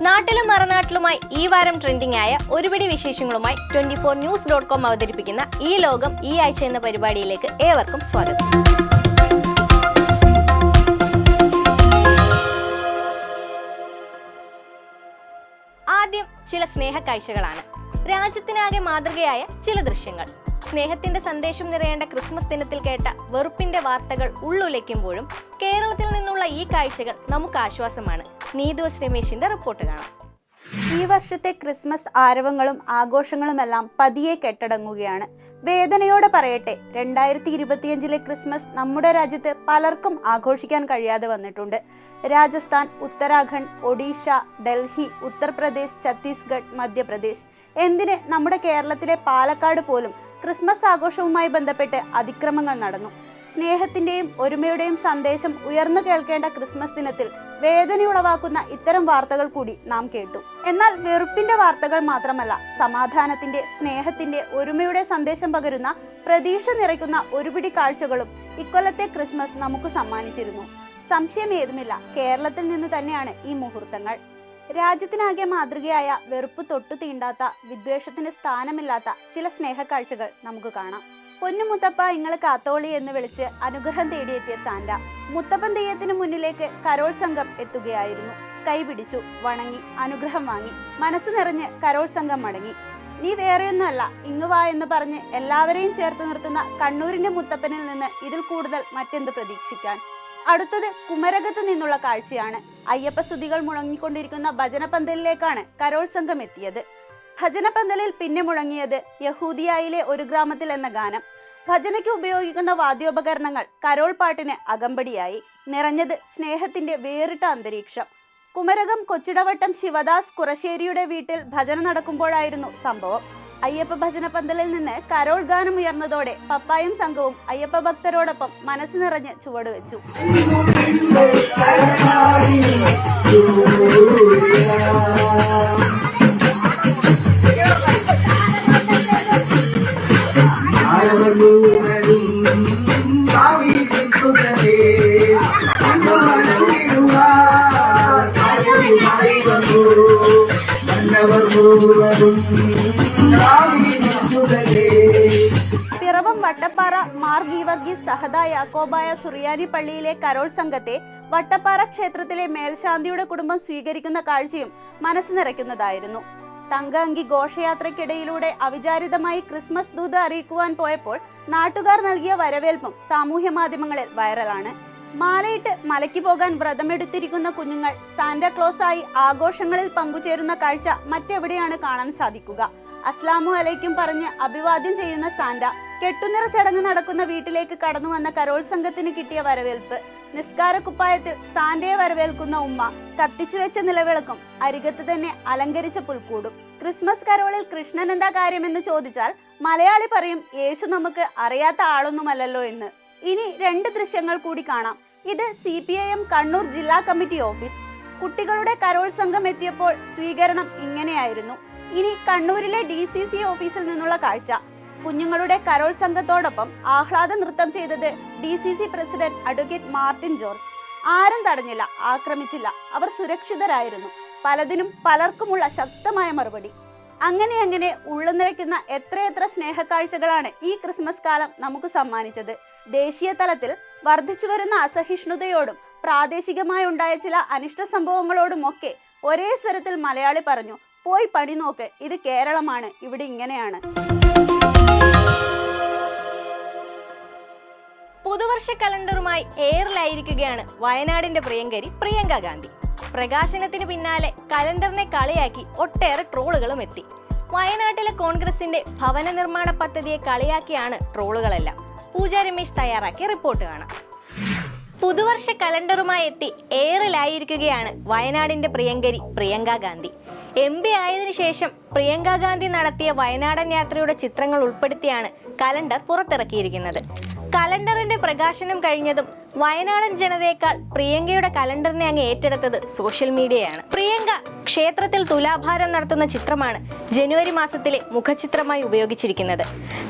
നാട്ടിലും മറുനാട്ടിലുമായി ഈ വാരം ട്രെൻഡിംഗ് ആയ ഒരുപിടി വിശേഷങ്ങളുമായി twenty four news dot com അവതരിപ്പിക്കുന്ന ഈ ലോകം ഈ ആഴ്ച എന്ന പരിപാടിയിലേക്ക് ഏവർക്കും സ്വാഗതം. ആദ്യം ചില സ്നേഹ കാഴ്ചകളാണ്. രാജ്യത്തിനാകെ മാതൃകയായ ചില ദൃശ്യങ്ങൾ. സ്നേഹത്തിന്റെ സന്ദേശം നിറയേണ്ട ക്രിസ്മസ് ദിനത്തിൽ കേട്ട വെറുപ്പിന്റെ വാർത്തകൾ ഉള്ളുലയ്ക്കുമ്പോഴും കേരളത്തിൽ നിന്നുള്ള ഈ കാഴ്ചകൾ നമുക്ക് ആശ്വാസമാണ്. നീതുവസ് രമേശിന്റെ റിപ്പോർട്ട് കാണാം. ഈ വർഷത്തെ ക്രിസ്മസ് ആരവങ്ങളും ആഘോഷങ്ങളുമെല്ലാം പതിയെ കെട്ടടങ്ങുകയാണ്. വേദനയോടെ പറയട്ടെ രണ്ടായിരത്തി ഇരുപത്തിയഞ്ചിലെ ക്രിസ്മസ് നമ്മുടെ രാജ്യത്ത് പലർക്കും ആഘോഷിക്കാൻ കഴിയാതെ വന്നിട്ടുണ്ട്. രാജസ്ഥാൻ ഉത്തരാഖണ്ഡ് ഒഡീഷ ഡൽഹി ഉത്തർപ്രദേശ് ഛത്തീസ്ഗഡ് മധ്യപ്രദേശ്. എന്തിന് നമ്മുടെ കേരളത്തിലെ പാലക്കാട് പോലും ക്രിസ്മസ് ആഘോഷവുമായി ബന്ധപ്പെട്ട് അതിക്രമങ്ങൾ നടന്നു. സ്നേഹത്തിന്റെയും ഒരുമയുടെയും സന്ദേശം ഉയർന്നു കേൾക്കേണ്ട ക്രിസ്മസ് ദിനത്തിൽ വേദനയുളവാക്കുന്ന ഇത്തരം വാർത്തകൾ കൂടി നാം കേട്ടു. എന്നാൽ വെറുപ്പിന്റെ വാർത്തകൾ മാത്രമല്ല സമാധാനത്തിന്റെ സ്നേഹത്തിന്റെ ഒരുമയുടെ സന്ദേശം പകരുന്ന പ്രതീക്ഷ നിറയ്ക്കുന്ന ഒരുപിടി കാഴ്ചകളും ഇക്കൊല്ലത്തെ ക്രിസ്മസ് നമുക്ക് സമ്മാനിച്ചിരുന്നു. സംശയം ഏതുമില്ല കേരളത്തിൽ നിന്ന് തന്നെയാണ് ഈ മുഹൂർത്തങ്ങൾ. രാജ്യത്തിനാകെ മാതൃകയായ വെറുപ്പ് തൊട്ടു തീണ്ടാത്ത വിദ്വേഷത്തിന് സ്ഥാനമില്ലാത്ത ചില സ്നേഹക്കാഴ്ചകൾ നമുക്ക് കാണാം. പൊന്നു മുത്തപ്പ ഇങ്ങളെ കാത്തോളി എന്ന് വിളിച്ച് അനുഗ്രഹം തേടിയെത്തിയ സാന്റ മുത്തപ്പൻ തെയ്യത്തിന് മുന്നിലേക്ക് കരോൾ സംഘം എത്തുകയായിരുന്നു. കൈപിടിച്ചു വണങ്ങി അനുഗ്രഹം വാങ്ങി. മനസ്സു നിറഞ്ഞ് കരോൾ സംഘം മടങ്ങി. നീ വേറെയൊന്നുമല്ല ഇങ്ങ് വാ എന്ന് പറഞ്ഞ് എല്ലാവരെയും ചേർത്ത് നിർത്തുന്ന കണ്ണൂരിന്റെ മുത്തപ്പനിൽ നിന്ന് ഇതിൽ കൂടുതൽ മറ്റെന്ത് പ്രതീക്ഷിക്കാൻ? അടുത്തത് കുമരകത്ത് നിന്നുള്ള കാഴ്ചയാണ്. അയ്യപ്പസ്തുതികൾ മുഴങ്ങിക്കൊണ്ടിരിക്കുന്ന ഭജനപന്തലിലേക്കാണ് കരോൾ സംഘം എത്തിയത്. ഭജനപന്തലിൽ പിന്നെ മുഴങ്ങിയത് യഹൂദിയായിലെ ഒരു ഗ്രാമത്തിൽ എന്ന ഗാനം. ഭജനയ്ക്ക് ഉപയോഗിക്കുന്ന വാദ്യോപകരണങ്ങൾ കരോൾ പാട്ടിന് അകമ്പടിയായി. നിറഞ്ഞത് സ്നേഹത്തിന്റെ വേറിട്ട അന്തരീക്ഷം. കുമരകം കൊച്ചിടവട്ടം ശിവദാസ് കുറശ്ശേരിയുടെ വീട്ടിൽ ഭജന നടക്കുമ്പോഴായിരുന്നു സംഭവം. അയ്യപ്പ ഭജന പന്തലിൽ നിന്ന് കരോൾ ഗാനം ഉയർന്നതോടെ പപ്പായും സംഘവും അയ്യപ്പ ഭക്തരോടൊപ്പം മനസ്സ് നിറഞ്ഞ് ചുവടുവെച്ചു പിറവം വട്ടപ്പാറ മാർ ഗീവർഗീസ് സഹദ യാക്കോബായ സുറിയാനി പള്ളിയിലെ കരോൾ സംഘത്തെ വട്ടപ്പാറ ക്ഷേത്രത്തിലെ മേൽശാന്തിയുടെ കുടുംബം സ്വീകരിക്കുന്ന കാഴ്ചയും മനസ്സ് നിറയ്ക്കുന്നതായിരുന്നു. തങ്കഅങ്കി ഘോഷയാത്രയ്ക്കിടയിലൂടെ അവിചാരിതമായി ക്രിസ്മസ് ദൂത് അറിയിക്കുവാൻ പോയപ്പോൾ നാട്ടുകാർ നൽകിയ വരവേൽപ്പും സാമൂഹ്യ മാധ്യമങ്ങളിൽ വൈറലാണ്. മാലയിട്ട് മലയ്ക്ക് പോകാൻ വ്രതമെടുത്തിരിക്കുന്ന കുഞ്ഞുങ്ങൾ സാന്റാക്ലോസായി ആഘോഷങ്ങളിൽ പങ്കുചേരുന്ന കാഴ്ച മറ്റെവിടെയാണ് കാണാൻ സാധിക്കുക? അസ്ലാമു അലൈക്കും പറഞ്ഞ് അഭിവാദ്യം ചെയ്യുന്ന സാന്റ. കെട്ടുനിറ ചടങ്ങ് നടക്കുന്ന വീട്ടിലേക്ക് കടന്നു വന്ന കരോൾ സംഘത്തിന് കിട്ടിയ വരവേൽപ്പ്. നിസ്കാര കുപ്പായത്തിൽ സാന്റയെ വരവേൽക്കുന്ന ഉമ്മ കത്തിച്ചു വെച്ച നിലവിളക്കും അരികത്ത് തന്നെ അലങ്കരിച്ച പുൽക്കൂടും. ക്രിസ്മസ് കരോളിൽ കൃഷ്ണൻ എന്താ കാര്യമെന്ന് ചോദിച്ചാൽ മലയാളി പറയും യേശു നമുക്ക് അറിയാത്ത ആളൊന്നുമല്ലല്ലോ എന്ന്. ഇനി രണ്ട് ദൃശ്യങ്ങൾ കൂടി കാണാം. ഇത് സി കണ്ണൂർ ജില്ലാ കമ്മിറ്റി ഓഫീസ്. കുട്ടികളുടെ കരോൾ സംഘം എത്തിയപ്പോൾ സ്വീകരണം ഇങ്ങനെയായിരുന്നു. ഇനി കണ്ണൂരിലെ ഡി സി സി ഓഫീസിൽ നിന്നുള്ള കാഴ്ച. കുഞ്ഞുങ്ങളുടെ കരോൾ സംഘത്തോടൊപ്പം ആഹ്ലാദ നൃത്തം ചെയ്തത് D C C president advocate Martin George. ആരും തടഞ്ഞില്ല ആക്രമിച്ചില്ല. അവർ സുരക്ഷിതരായിരുന്നു. പലതിനും പലർക്കുമുള്ള ശക്തമായ മറുപടി. അങ്ങനെ അങ്ങനെ ഉള്ളു നിറയ്ക്കുന്ന എത്രയെത്ര സ്നേഹക്കാഴ്ചകളാണ് ഈ ക്രിസ്മസ് കാലം നമുക്ക് സമ്മാനിച്ചത്. ദേശീയ തലത്തിൽ വർദ്ധിച്ചു വരുന്ന അസഹിഷ്ണുതയോടും പ്രാദേശികമായി ഉണ്ടായ ചില അനിഷ്ട സംഭവങ്ങളോടുമൊക്കെ ഒരേ സ്വരത്തിൽ മലയാളി പറഞ്ഞു പോയി പണി നോക്ക്. ഇത് കേരളമാണ്. ഇവിടെ ഇങ്ങനെയാണ്. പുതുവർഷ കലണ്ടറുമായി എയറിലായിരിക്കുകയാണ് വയനാടിന്റെ പ്രിയങ്കരി പ്രിയങ്ക ഗാന്ധി. പ്രകാശനത്തിന് പിന്നാലെ കലണ്ടറിനെ കളിയാക്കി ഒട്ടേറെ ട്രോളുകളും എത്തി. വയനാട്ടിലെ കോൺഗ്രസിന്റെ ഭവന നിർമ്മാണ പദ്ധതിയെ കളിയാക്കിയാണ് ട്രോളുകളെല്ലാം. പൂജ രമേശ് തയ്യാറാക്കിയ റിപ്പോർട്ട് കാണാം. പുതുവർഷ കലണ്ടറുമായി എത്തി എയറിലായിരിക്കുകയാണ് വയനാടിന്റെ പ്രിയങ്കരി പ്രിയങ്ക ഗാന്ധി. എം പി ആയതിനു ശേഷം പ്രിയങ്ക ഗാന്ധി നടത്തിയ വയനാടൻ യാത്രയുടെ ചിത്രങ്ങൾ ഉൾപ്പെടുത്തിയാണ് കലണ്ടർ പുറത്തിറക്കിയിരിക്കുന്നത്. കലണ്ടറിന്റെ പ്രകാശനം കഴിഞ്ഞതും വയനാടൻ ജനതയേക്കാൾ പ്രിയങ്കയുടെ കലണ്ടറിനെ അങ്ങ് ഏറ്റെടുത്തത് സോഷ്യൽ മീഡിയയാണ്. പ്രിയങ്ക ക്ഷേത്രത്തിൽ തുലാഭാരം നടത്തുന്ന ചിത്രമാണ് ജനുവരി മാസത്തിലെ മുഖചിത്രമായി ഉപയോഗിച്ചിരിക്കുന്നത്.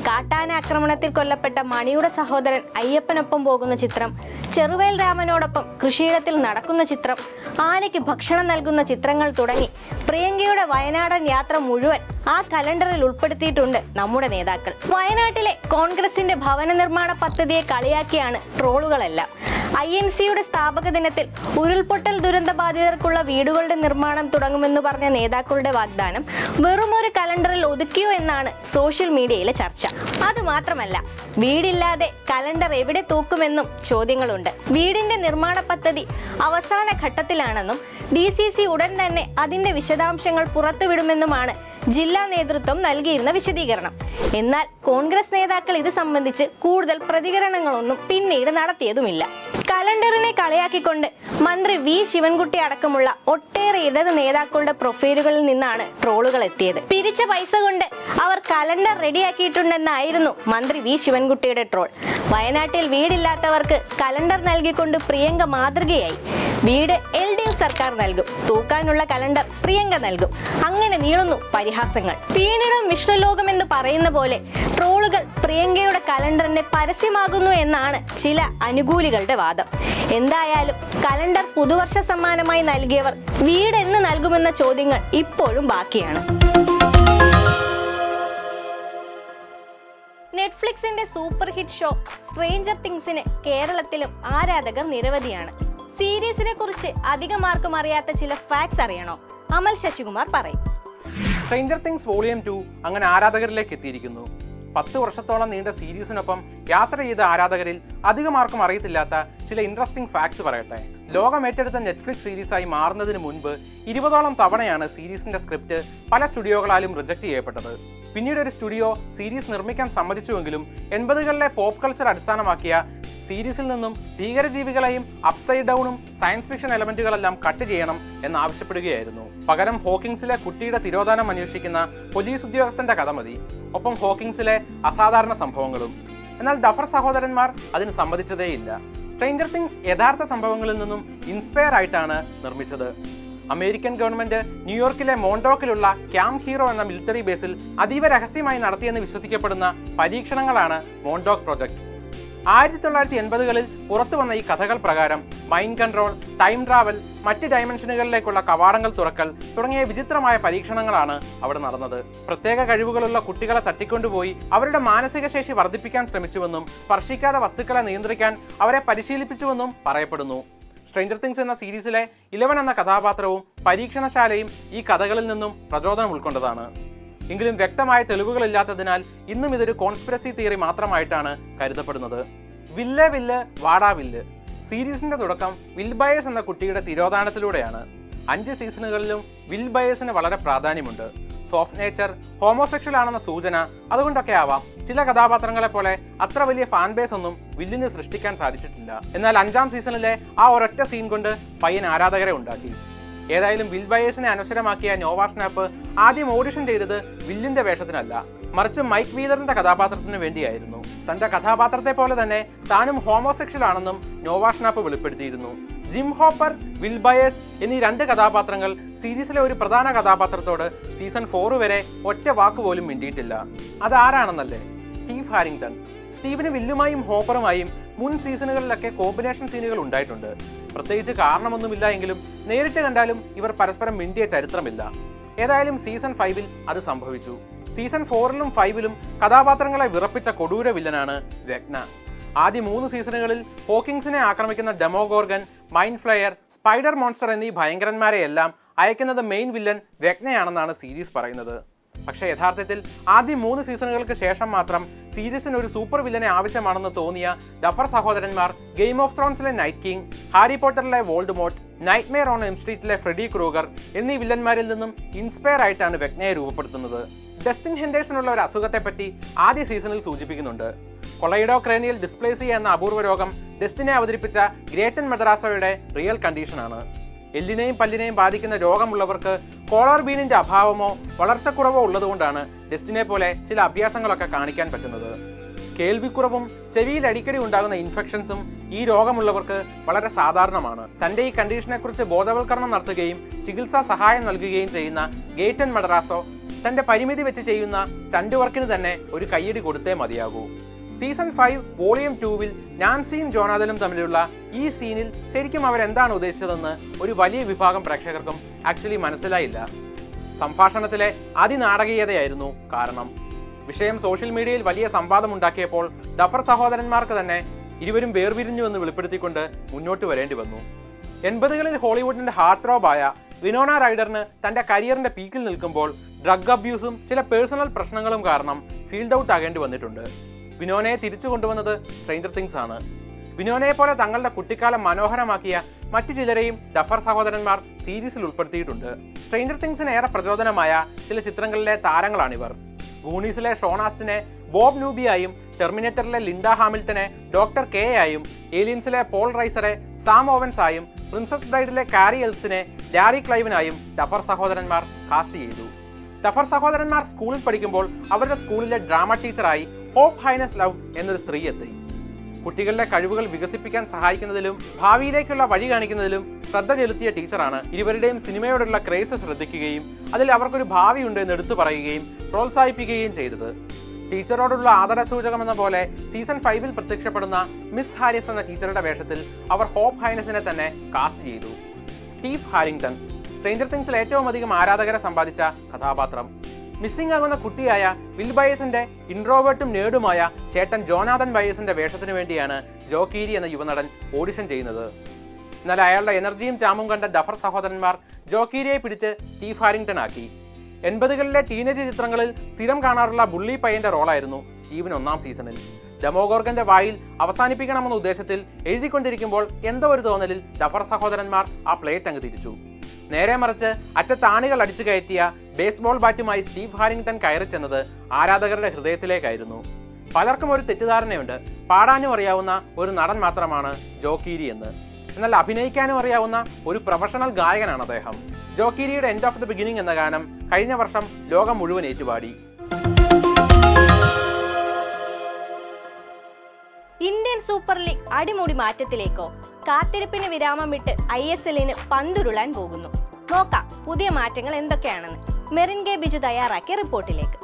കാട്ടാന ആക്രമണത്തിൽ കൊല്ലപ്പെട്ട മണിയുടെ സഹോദരൻ അയ്യപ്പനൊപ്പം പോകുന്ന ചിത്രം ചെറുവേൽ രാമനോടൊപ്പം കൃഷിയിടത്തിൽ നടക്കുന്ന ചിത്രം ആനയ്ക്ക് ഭക്ഷണം നൽകുന്ന ചിത്രങ്ങൾ തുടങ്ങി. പ്രിയങ്കയുടെ വയനാടൻ യാത്ര മുഴുവൻ ആ കലണ്ടറിൽ ഉൾപ്പെടുത്തിയിട്ടുണ്ട് നമ്മുടെ നേതാക്കൾ. വയനാട്ടിലെ കോൺഗ്രസിന്റെ ഭവന നിർമ്മാണ പദ്ധതിയെ കളിയാക്കിയാണ് ട്രോളുകളെല്ലാം. ഐ എൻ സിയുടെ സ്ഥാപക ദിനത്തിൽ ഉരുൾപൊട്ടൽ ദുരന്ത ബാധിതർക്കുള്ള വീടുകളുടെ നിർമ്മാണം തുടങ്ങുമെന്ന് പറഞ്ഞ നേതാക്കളുടെ വാഗ്ദാനം വെറും ഒരു കലണ്ടറിൽ ഒതുക്കിയോ എന്നാണ് സോഷ്യൽ മീഡിയയിലെ ചർച്ച. അത് മാത്രമല്ല വീടില്ലാതെ കലണ്ടർ എവിടെ തൂക്കുമെന്നും ചോദ്യങ്ങളുണ്ട്. വീടിന്റെ നിർമ്മാണ പദ്ധതി അവസാന ഘട്ടത്തിലാണെന്നും ഡി സി സി ഉടൻ തന്നെ അതിന്റെ വിശദാംശങ്ങൾ പുറത്തുവിടുമെന്നുമാണ് ജില്ലാ നേതൃത്വം നൽകിയിരുന്ന വിശദീകരണം. എന്നാൽ കോൺഗ്രസ് നേതാക്കൾ ഇത് സംബന്ധിച്ച് കൂടുതൽ പ്രതികരണങ്ങളൊന്നും പിന്നീട് നടത്തിയതുമില്ല. കലണ്ടറിനെ കളിയാക്കിക്കൊണ്ട് മന്ത്രി വി ശിവൻകുട്ടി അടക്കമുള്ള ഒട്ടേറെ ഇടത് നേതാക്കളുടെ പ്രൊഫൈലുകളിൽ നിന്നാണ് ട്രോളുകൾ എത്തിയത്. പിരിച്ച പൈസ കൊണ്ട് അവർ കലണ്ടർ റെഡിയാക്കിയിട്ടുണ്ടെന്നായിരുന്നു മന്ത്രി വി ശിവൻകുട്ടിയുടെ ട്രോൾ. വയനാട്ടിൽ വീടില്ലാത്തവർക്ക് കലണ്ടർ നൽകിക്കൊണ്ട് പ്രിയങ്ക മാതൃകയായി. വീട് എൽ ഡി എഫ് സർക്കാർ നൽകും. തൂക്കാനുള്ള കലണ്ടർ പ്രിയങ്ക നൽകും. അങ്ങനെ നീളുന്നു പരിഹാസങ്ങൾ. പീണിടം വിഷ്ണുലോകം എന്ന് പറയുന്ന പോലെ ട്രോളുകൾ പ്രിയങ്കയുടെ കലണ്ടറിന്റെ പരസ്യമാകുന്നു എന്നാണ് ചില അനുകൂലികളുടെ വാദം. എന്തായാലും കലണ്ടർ പുതുവർഷ സമ്മാനമായി നൽകിയവർ വീട് എന്ന് നൽകുമെന്ന ചോദ്യങ്ങൾ ഇപ്പോഴും ബാക്കിയാണ്. നെറ്റ്ഫ്ലിക്സിന്റെ സൂപ്പർ ഹിറ്റ് ഷോ സ്ട്രേഞ്ചർ തിങ്സിന് കേരളത്തിലും ആരാധകർ നിരവധിയാണ്. സീരീസിനെ കുറിച്ച് അധികം ആർക്കും അറിയാത്ത ചില ഫാക്ട്സ് അറിയണോ? അമൽ ശശികുമാർ പറയും. സ്ട്രേഞ്ചർ തിങ്സ് വോളിയം ടു അങ്ങനെ ആരാധകരിലേക്ക് എത്തിയിരിക്കുന്നു. പത്ത് വർഷത്തോളം നീണ്ട സീരീസിനൊപ്പം യാത്ര ചെയ്ത ആരാധകരിൽ അധികം ആർക്കും അറിയത്തില്ലാത്ത ചില ഇൻട്രസ്റ്റിംഗ് ഫാക്ട്സ് പറയട്ടെ. ലോകം ഏറ്റെടുത്ത നെറ്റ്ഫ്ലിക്സ് സീരീസായി മാറുന്നതിന് മുൻപ് ഇരുപതോളം തവണയാണ് സീരീസിന്റെ സ്ക്രിപ്റ്റ് പല സ്റ്റുഡിയോകളാലും റിജക്റ്റ് ചെയ്യപ്പെട്ടത്. പിന്നീട് ഒരു സ്റ്റുഡിയോ സീരീസ് നിർമ്മിക്കാൻ സമ്മതിച്ചുവെങ്കിലും എൺപതുകളിലെ പോപ്പ് കൾച്ചർ അടിസ്ഥാനമാക്കിയ സീരീസിൽ നിന്നും ഭീകരജീവികളെയും അപ്സൈഡ് ഡൗണും സയൻസ് ഫിക്ഷൻ എലമെന്റുകളെല്ലാം കട്ട് ചെയ്യണം എന്നാവശ്യപ്പെടുകയായിരുന്നു. പകരം ഹോക്കിങ്സിലെ കുട്ടിയുടെ തിരോധാനം അന്വേഷിക്കുന്ന പോലീസ് ഉദ്യോഗസ്ഥന്റെ കഥ മതി. ഒപ്പം ഹോക്കിങ്സിലെ അസാധാരണ സംഭവങ്ങളും. എന്നാൽ ഡഫർ സഹോദരന്മാർ അതിന് സമ്മതിച്ചതേയില്ല. സ്ട്രേഞ്ചർ തിങ്സ് യഥാർത്ഥ സംഭവങ്ങളിൽ നിന്നും ഇൻസ്പയർ ആയിട്ടാണ് നിർമ്മിച്ചത്. അമേരിക്കൻ ഗവൺമെന്റ് ന്യൂയോർക്കിലെ മോണ്ടോക്കിലുള്ള ക്യാമ്പ് ഹീറോ എന്ന മിലിറ്ററി ബേസിൽ അതീവ രഹസ്യമായി നടത്തിയെന്ന് വിശ്വസിക്കപ്പെടുന്ന പരീക്ഷണങ്ങളാണ് മോണ്ടോക് പ്രൊജക്ട് ആയിരത്തി തൊള്ളായിരത്തി എൺപതുകളിൽ പുറത്തു വന്ന ഈ കഥകൾ പ്രകാരം മൈൻഡ് കൺട്രോൾ ടൈം ട്രാവൽ മറ്റ് ഡയമെൻഷനുകളിലേക്കുള്ള കവാടങ്ങൾ തുറക്കൽ തുടങ്ങിയ വിചിത്രമായ പരീക്ഷണങ്ങളാണ് അവിടെ നടന്നത്. പ്രത്യേക കഴിവുകളുള്ള കുട്ടികളെ തട്ടിക്കൊണ്ടുപോയി അവരുടെ മാനസിക ശേഷി വർദ്ധിപ്പിക്കാൻ ശ്രമിച്ചുവെന്നും സ്പർശിക്കാതെ വസ്തുക്കളെ നിയന്ത്രിക്കാൻ അവരെ പരിശീലിപ്പിച്ചുവെന്നും പറയപ്പെടുന്നു. സ്ട്രേഞ്ചർ തിങ്സ് എന്ന സീരീസിലെ ഇലവൻ എന്ന കഥാപാത്രവും പരീക്ഷണശാലയും ഈ കഥകളിൽ നിന്നും പ്രചോദനം ഉൾക്കൊണ്ടതാണ്. എങ്കിലും വ്യക്തമായ തെളിവുകളില്ലാത്തതിനാൽ ഇന്നും ഇതൊരു കോൺസ്പിറസി തിയറി മാത്രമായിട്ടാണ് കരുതപ്പെടുന്നത്. വില്ല വില്ല് വാടാ വില്ല്. സീരീസിന്റെ തുടക്കം വിൽ ബയേഴ്സ് എന്ന കുട്ടിയുടെ തിരോധാനത്തിലൂടെയാണ്. അഞ്ച് സീസണുകളിലും വിൽ ബയേഴ്സിന് വളരെ പ്രാധാന്യമുണ്ട്. സോഫ്റ്റ് നേച്ചർ ഹോമോസെക്ഷൽ ആണെന്ന സൂചന അതുകൊണ്ടൊക്കെ ആവാം. ചില കഥാപാത്രങ്ങളെ പോലെ അത്ര വലിയ ഫാൻ ബേസ് ഒന്നും വില്ലിന് സൃഷ്ടിക്കാൻ സാധിച്ചിട്ടില്ല. എന്നാൽ അഞ്ചാം സീസണിലെ ആ ഒരൊറ്റ സീൻ കൊണ്ട് പയ്യൻ ആരാധകരെ ഉണ്ടാക്കി. ഏതായാലും വിൽ ബയേഴ്സിനെ അനുസരമാക്കിയ നോവാ സ്നാപ്പ് ആദ്യം ഓഡിഷൻ ചെയ്തത് വില്ലിന്റെ വേഷത്തിനല്ല മറിച്ച് മൈക്ക് വീതറിന്റെ കഥാപാത്രത്തിന് വേണ്ടിയായിരുന്നു. തന്റെ കഥാപാത്രത്തെ പോലെ തന്നെ താനും ഹോമോസെക്ഷൽ ആണെന്നും നോവാ സ്നാപ്പ് വെളിപ്പെടുത്തിയിരുന്നു. ജിം ഹോപ്പർ വിൽ ബയേഴ്സ് എന്നീ രണ്ട് കഥാപാത്രങ്ങൾ സീരീസിലെ ഒരു പ്രധാന കഥാപാത്രത്തോട് സീസൺ ഫോർ വരെ ഒറ്റ വാക്ക് പോലും മിണ്ടിയിട്ടില്ല. അതാരാണെന്നല്ലേ? സ്റ്റീവ് ഹാരിങ്ടൺ സ്റ്റീവിന് വില്ലുമായും ഹോപ്പറുമായും മുൻ സീസണുകളിലൊക്കെ കോമ്പിനേഷൻ സീനുകൾ ഉണ്ടായിട്ടുണ്ട്. പ്രത്യേകിച്ച് കാരണമൊന്നുമില്ല എങ്കിലും നേരിട്ട് കണ്ടാലും ഇവർ പരസ്പരം മിണ്ടിയ ചരിത്രമില്ല. ഏതായാലും സീസൺ ഫൈവിൽ അത് സംഭവിച്ചു. സീസൺ ഫോറിലും ഫൈവിലും കഥാപാത്രങ്ങളെ വിറപ്പിച്ച കൊടൂര വില്ലനാണ് വെഗ്ന ആദ്യ മൂന്ന് സീസണുകളിൽ ഹോക്കിങ്സിനെ ആക്രമിക്കുന്ന Demogorgon mind flayer spider monster എന്നീ ഭയങ്കരന്മാരെയെല്ലാം അയക്കുന്നത് മെയിൻ വില്ലൻ വെഗ്നയാണെന്നാണ് സീരീസ് പറയുന്നത്. പക്ഷേ യഥാർത്ഥത്തിൽ ആദ്യ മൂന്ന് സീസണുകൾക്ക് ശേഷം മാത്രം സീരീസിന് ഒരു സൂപ്പർ വില്ലനെ ആവശ്യമാണെന്ന് തോന്നിയ ഡഫർ സഹോദരന്മാർ ഗെയിം ഓഫ് ത്രോൺസിലെ നൈറ്റ് കിങ് ഹാരി പോട്ടറിലെ Voldemort nightmare on M സ്ട്രീറ്റിലെ ഫ്രെഡി ക്രൂഗർ എന്നീ വില്ലന്മാരിൽ നിന്നും ഇൻസ്പയർ ആയിട്ടാണ് വെഗ്നയെ രൂപപ്പെടുത്തുന്നത്. ഡസ്റ്റിൻ ഹെൻഡേഴ്സിനുള്ള ഒരു അസുഖത്തെപ്പറ്റി ആദ്യ സീസണിൽ സൂചിപ്പിക്കുന്നുണ്ട്. കൊളൈഡോ ക്രേനിയൽ ഡിസ്പ്ലേസിയ എന്ന അപൂർവ രോഗം ഡെസ്റ്റിനെ അവതരിപ്പിച്ച ഗ്രേറ്റൻ മദ്രാസോയുടെ റിയൽ കണ്ടീഷനാണ്. എല്ലിനെയും പല്ലിനെയും ബാധിക്കുന്ന രോഗമുള്ളവർക്ക് കോളർ ബീനിന്റെ അഭാവമോ വളർച്ചക്കുറവോ ഉള്ളതുകൊണ്ടാണ് ഡെസ്റ്റിനെ പോലെ ചില അഭ്യാസങ്ങളൊക്കെ കാണിക്കാൻ പറ്റുന്നത്. കേൾവിക്കുറവും ചെവിയിൽ അടിക്കടി ഉണ്ടാകുന്ന ഇൻഫെക്ഷൻസും ഈ രോഗമുള്ളവർക്ക് വളരെ സാധാരണമാണ്. തന്റെ ഈ കണ്ടീഷനെ കുറിച്ച് ബോധവൽക്കരണം നടത്തുകയും ചികിത്സാ സഹായം നൽകുകയും ചെയ്യുന്ന ഗേറ്റൻ മദ്രാസോ തന്റെ പരിമിതി വെച്ച് ചെയ്യുന്ന സ്റ്റണ്ട് വർക്കിന് തന്നെ ഒരു കയ്യടി കൊടുത്തേ മതിയാകൂ. സീസൺ ഫൈവ് വോളിയം ടൂവിൽ നാൻസിയും ജോനാഥനും തമ്മിലുള്ള ഈ സീനിൽ ശരിക്കും അവരെന്താണ് ഉദ്ദേശിച്ചതെന്ന് ഒരു വലിയ വിഭാഗം പ്രേക്ഷകർക്കും ആക്ച്വലി മനസ്സിലായില്ല. സംഭാഷണത്തിലെ അതിനാടകീയതയായിരുന്നു കാരണം. വിഷയം സോഷ്യൽ മീഡിയയിൽ വലിയ സംവാദമുണ്ടാക്കിയപ്പോൾ ഡഫർ സഹോദരന്മാർക്ക് തന്നെ ഇരുവരും വേർപിരിഞ്ഞു എന്ന് വെളിപ്പെടുത്തിക്കൊണ്ട് മുന്നോട്ട് വരേണ്ടി വന്നു. എൺപതുകളിൽ ഹോളിവുഡിന്റെ ഹാർട്ട് റോബായ വിനോണ റൈഡറിന് തന്റെ കരിയറിന്റെ പീക്കിൽ നിൽക്കുമ്പോൾ ഡ്രഗ് അബ്യൂസും ചില പേഴ്സണൽ പ്രശ്നങ്ങളും കാരണം ഫീൽഡ് ഔട്ട് ആകേണ്ടി വന്നിട്ടുണ്ട്. വിനോനയെ തിരിച്ചു കൊണ്ടുവന്നത് സ്ട്രേഞ്ചർ തിങ്സ് ആണ്. വിനോനയെ പോലെ തങ്ങളുടെ കുട്ടിക്കാലം മനോഹരമാക്കിയ മറ്റു ചിലരെയും ഡഫർ സഹോദരന്മാർ സീരീസിൽ ഉൾപ്പെടുത്തിയിട്ടുണ്ട്. സ്ട്രേഞ്ചർ തിങ്സിന് ഏറെ പ്രചോദനമായ ചില ചിത്രങ്ങളിലെ താരങ്ങളാണിവർ. ഗൂണീസിലെ ഷോണാസ്റ്റിനെ ബോബ് നൂബിയായും ടെർമിനേറ്ററിലെ ലിൻഡ ഹാമിൽട്ടനെ ഡോക്ടർ കെ ആയും ഏലിയൻസിലെ പോൾ റൈസറെ സാം ഓവൻസ് ആയും പ്രിൻസസ് ബ്രൈഡിലെ കാരി എൽസിനെ ഡാരി ക്ലൈവിനായും ഡഫർ സഹോദരന്മാർ കാസ്റ്റ് ചെയ്തു. ഡഫർ സഹോദരന്മാർ സ്കൂളിൽ പഠിക്കുമ്പോൾ അവരുടെ സ്കൂളിലെ ഡ്രാമ ടീച്ചറായി ഹോപ്പ് ഹൈനസ് ലവ് എന്നൊരു സ്ത്രീ എത്തി. കുട്ടികളുടെ കഴിവുകൾ വികസിപ്പിക്കാൻ സഹായിക്കുന്നതിലും ഭാവിയിലേക്കുള്ള വഴി കാണിക്കുന്നതിലും ശ്രദ്ധ ചെലുത്തിയ ടീച്ചറാണ് ഇരുവരുടെയും സിനിമയോടുള്ള ക്രേസ് ശ്രദ്ധിക്കുകയും അതിൽ അവർക്കൊരു ഭാവിയുണ്ട് എന്ന് എടുത്തു പറയുകയും പ്രോത്സാഹിപ്പിക്കുകയും ചെയ്തത്. ടീച്ചറോടുള്ള ആദരസൂചകം എന്ന പോലെ സീസൺ ഫൈവിൽ പ്രത്യക്ഷപ്പെടുന്ന മിസ് ഹാരിസ് എന്ന ടീച്ചറുടെ വേഷത്തിൽ അവർ ഹോപ്പ് ഹൈനസിനെ തന്നെ കാസ്റ്റ് ചെയ്തു. സ്റ്റീവ് ഹാരിങ്ടൺ സ്ട്രേഞ്ചർ തിങ്സിൽ ഏറ്റവും അധികം ആരാധകരെ സമ്പാദിച്ച കഥാപാത്രം. മിസ്സിംഗ് ആകുന്ന കുട്ടിയായ വിൽ ബയസിന്റെ ഇൻട്രോവേർട്ടും നേടുമായ ചേട്ടൻ ജോനാഥൻ ബയസിന്റെ വേഷത്തിന് വേണ്ടിയാണ് ജോക്കീരി എന്ന യുവനടൻ ഓഡിഷൻ ചെയ്യുന്നത്. എന്നാൽ അയാളുടെ എനർജിയും ചാമും കണ്ട ഡഫർ സഹോദരന്മാർ ജോക്കീരിയെ പിടിച്ച് സ്റ്റീവ് ഹാരിങ്ടൺ ആക്കി. എൺപതുകളിലെ ടീനേജ് ചിത്രങ്ങളിൽ സ്ഥിരം കാണാറുള്ള ബുള്ളി പയ്യന്റെ റോളായിരുന്നു സ്റ്റീവൻ ഒന്നാം സീസണിൽ. ഡെമോഗോർഗന്റെ വായിൽ അവസാനിപ്പിക്കണമെന്ന ഉദ്ദേശത്തിൽ എഴുതിക്കൊണ്ടിരിക്കുമ്പോൾ എന്തോ ഒരു തോന്നലിൽ ഡഫർ സഹോദരന്മാർ ആ പ്ലേറ്റ് അങ്ങ് തിരിച്ചു. നേരെ മറിച്ച് അറ്റത്താണികൾ അടിച്ചു കയറ്റിയ ബേസ്ബോൾ ബാറ്റുമായി സ്റ്റീവ് ഹാരിങ്ടൺ കയറി ചെന്നത് ആരാധകരുടെ ഹൃദയത്തിലേക്കായിരുന്നു. പലർക്കും ഒരു തെറ്റിദ്ധാരണയുണ്ട്. പാടാനും അറിയാവുന്ന ഒരു നടൻ മാത്രമാണ് ജോക്കീരി എന്ന്. എന്നാൽ അഭിനയിക്കാനും അറിയാവുന്ന ഒരു പ്രൊഫഷണൽ ഗായകനാണ് അദ്ദേഹം. ജോക്കീരിയുടെ എൻഡ് ഓഫ് ദി ബിഗിനിങ് എന്ന ഗാനം കഴിഞ്ഞ വർഷം ലോകം മുഴുവൻ ഏറ്റുപാടി. സൂപ്പർ ലീഗ് അടിമുടി മാറ്റത്തിലേക്കോ? കാത്തിരിപ്പിന് വിരാമം വിട്ട് ഐ എസ് എല്ലിന് പന്തുരുളാൻ പോകുന്നു. നോക്കാം പുതിയ മാറ്റങ്ങൾ എന്തൊക്കെയാണെന്ന്. മെറിൻ കെ ബിജു തയ്യാറാക്കിയ റിപ്പോർട്ടിലേക്ക്.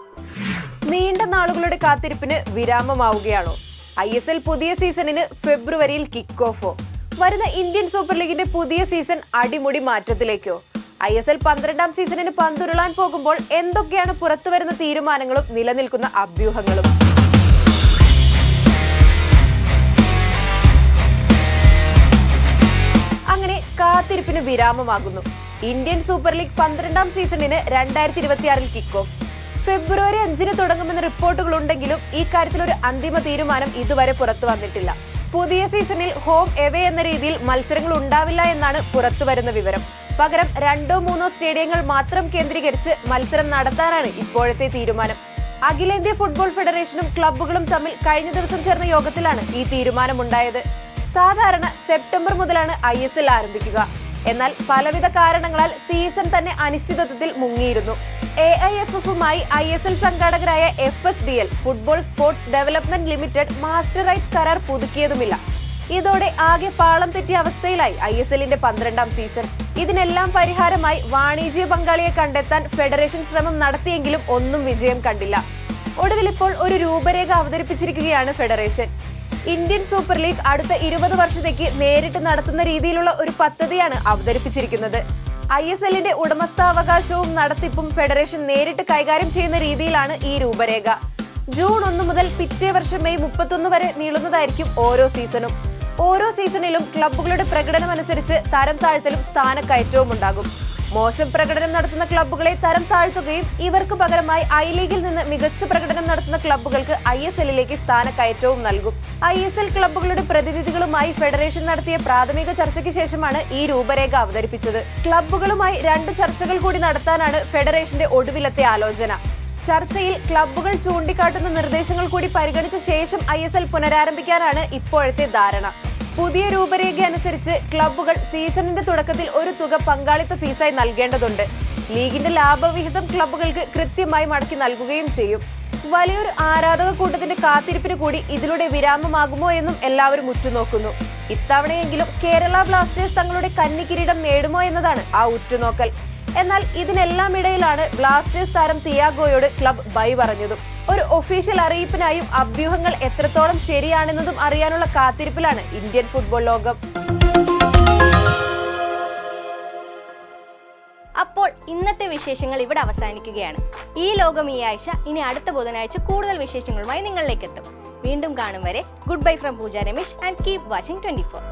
നീണ്ട നാളുകളുടെ കാത്തിരിപ്പിന് വിരാമമാവുകയാണോ? ഐ എസ് എൽ പുതിയ സീസണിന് ഫെബ്രുവരിയിൽ കിക്ക് ഓഫോ വരുന്ന ഇന്ത്യൻ സൂപ്പർ ലീഗിന്റെ പുതിയ സീസൺ അടിമുടി മാറ്റത്തിലേക്കോ? ഐ എസ് എൽ പന്ത്രണ്ടാം സീസണിന് പന്തുരുളാൻ പോകുമ്പോൾ എന്തൊക്കെയാണ് പുറത്തുവരുന്ന തീരുമാനങ്ങളും നിലനിൽക്കുന്ന അഭ്യൂഹങ്ങളും? കാത്തിരിപ്പിന് വിരാമമാകുന്നു. ഇന്ത്യൻ സൂപ്പർ ലീഗ് പന്ത്രണ്ടാം സീസണിന് രണ്ടായിരത്തി ഇരുപത്തിയാറിൽ കിക്ക് ഓഫ് ഫെബ്രുവരി അഞ്ചിന് തുടങ്ങുമെന്ന റിപ്പോർട്ടുകൾ ഉണ്ടെങ്കിലും ഈ കാര്യത്തിൽ ഒരു അന്തിമ തീരുമാനം ഇതുവരെ പുറത്തു വന്നിട്ടില്ല. പുതിയ സീസണിൽ ഹോം എവേ എന്ന രീതിയിൽ മത്സരങ്ങൾ ഉണ്ടാവില്ല എന്നാണ് പുറത്തുവരുന്ന വിവരം. പകരം രണ്ടോ മൂന്നോ സ്റ്റേഡിയങ്ങൾ മാത്രം കേന്ദ്രീകരിച്ച് മത്സരം നടത്താനാണ് ഇപ്പോഴത്തെ തീരുമാനം. അഖിലേന്ത്യാ ഫുട്ബോൾ ഫെഡറേഷനും ക്ലബ്ബുകളും തമ്മിൽ കഴിഞ്ഞ ദിവസം ചേർന്ന യോഗത്തിലാണ് ഈ തീരുമാനമുണ്ടായത്. സാധാരണ സെപ്റ്റംബർ മുതലാണ് ഐ എസ് എൽ ആരംഭിക്കുക. എന്നാൽ പലവിധ കാരണങ്ങളാൽ സീസൺ തന്നെ അനിശ്ചിതത്വത്തിൽ മുങ്ങിയിരുന്നു. എ ഐ എഫ് എഫുമായി I S L സംഘാടകരായ F S D L football sports development limited master rights കരാർ പുതുക്കിയതുമില്ല. ഇതോടെ ആകെ പാളം തെറ്റിയ അവസ്ഥയിലായി ഐ എസ് എല്ലിന്റെ പന്ത്രണ്ടാം സീസൺ. ഇതിനെല്ലാം പരിഹാരമായി വാണിജ്യ പങ്കാളിയെ കണ്ടെത്താൻ ഫെഡറേഷൻ ശ്രമം നടത്തിയെങ്കിലും ഒന്നും വിജയം കണ്ടില്ല. ഒടുവിൽ ഇപ്പോൾ ഒരു രൂപരേഖ അവതരിപ്പിച്ചിരിക്കുകയാണ് ഫെഡറേഷൻ. ഇന്ത്യൻ സൂപ്പർ ലീഗ് അടുത്ത ഇരുപത് വർഷത്തേക്ക് നേരിട്ട് നടത്തുന്ന രീതിയിലുള്ള ഒരു പദ്ധതിയാണ് അവതരിപ്പിച്ചിരിക്കുന്നത്. ഐ എസ് എല്ലിന്റെ ഉടമസ്ഥാവകാശവും നടത്തിപ്പും ഫെഡറേഷൻ നേരിട്ട് കൈകാര്യം ചെയ്യുന്ന രീതിയിലാണ് ഈ രൂപരേഖ. ജൂൺ ഒന്ന് മുതൽ പിറ്റേ വർഷം മെയ് മുപ്പത്തൊന്ന് വരെ നീളുന്നതായിരിക്കും ഓരോ സീസണും. ഓരോ സീസണിലും ക്ലബ്ബുകളുടെ പ്രകടനം അനുസരിച്ച് തരം താഴ്ത്തലും സ്ഥാനക്കയറ്റവും ഉണ്ടാകും മോശം പ്രകടനം നടത്തുന്ന ക്ലബ്ബുകളെ തരം താഴ്ത്തുകയും ഇവർക്ക് പകരമായി ഐ ലീഗിൽ നിന്ന് മികച്ച പ്രകടനം നടത്തുന്ന ക്ലബ്ബുകൾക്ക് ഐ എസ് എല്ലിലേക്ക് സ്ഥാനക്കയറ്റവും നൽകും. ഐ എസ് എൽ ക്ലബ്ബുകളുടെ പ്രതിനിധികളുമായി ഫെഡറേഷൻ നടത്തിയ പ്രാഥമിക ചർച്ചയ്ക്ക് ശേഷമാണ് ഈ രൂപരേഖ അവതരിപ്പിച്ചത്. ക്ലബ്ബുകളുമായി രണ്ട് ചർച്ചകൾ കൂടി നടത്താനാണ് ഫെഡറേഷന്റെ ഒടുവിലത്തെ ആലോചന. ചർച്ചയിൽ ക്ലബ്ബുകൾ ചൂണ്ടിക്കാട്ടുന്ന നിർദ്ദേശങ്ങൾ കൂടി പരിഗണിച്ച ശേഷം ഐ എസ് എൽ പുനരാരംഭിക്കാനാണ് ഇപ്പോഴത്തെ ധാരണ. പുതിയ രൂപരേഖ അനുസരിച്ച് ക്ലബ്ബുകൾ സീസണിന്റെ തുടക്കത്തിൽ ഒരു തുക പങ്കാളിത്ത ഫീസായി നൽകേണ്ടതുണ്ട്. ലീഗിന്റെ ലാഭവിഹിതം ക്ലബ്ബുകൾക്ക് കൃത്യമായി മടക്കി നൽകുകയും ചെയ്യും. വലിയൊരു ആരാധക കൂട്ടത്തിന്റെ കാത്തിരിപ്പിന് കൂടി ഇതിലൂടെ വിരാമമാകുമോ എന്നും എല്ലാവരും ഉറ്റുനോക്കുന്നു. ഇത്തവണയെങ്കിലും കേരള ബ്ലാസ്റ്റേഴ്സ് തങ്ങളുടെ കന്നി കിരീടം നേടുമോ എന്നതാണ് ആ ഉറ്റുനോക്കൽ. എന്നാൽ ഇതിനെല്ലാം ഇടയിലാണ് ബ്ലാസ്റ്റേഴ്സ് താരം തിയാഗോയോട് ക്ലബ് ബൈ പറഞ്ഞതും. ഒരു ഒഫീഷ്യൽ അറിയിപ്പിനായും അഭ്യൂഹങ്ങൾ എത്രത്തോളം ശരിയാണെന്നതും അറിയാനുള്ള കാത്തിരിപ്പിലാണ് ഇന്ത്യൻ ഫുട്ബോൾ ലോകം. അപ്പോൾ ഇന്നത്തെ വിശേഷങ്ങൾ ഇവിടെ അവസാനിക്കുകയാണ്. ഈ ലോകം ഈ ആഴ്ച ഇനി അടുത്ത ബുധനാഴ്ച കൂടുതൽ വിശേഷങ്ങളുമായി നിങ്ങളിലേക്ക് എത്തും വീണ്ടും കാണും വരെ good bye from Pooja Ramesh and keep watching twenty four.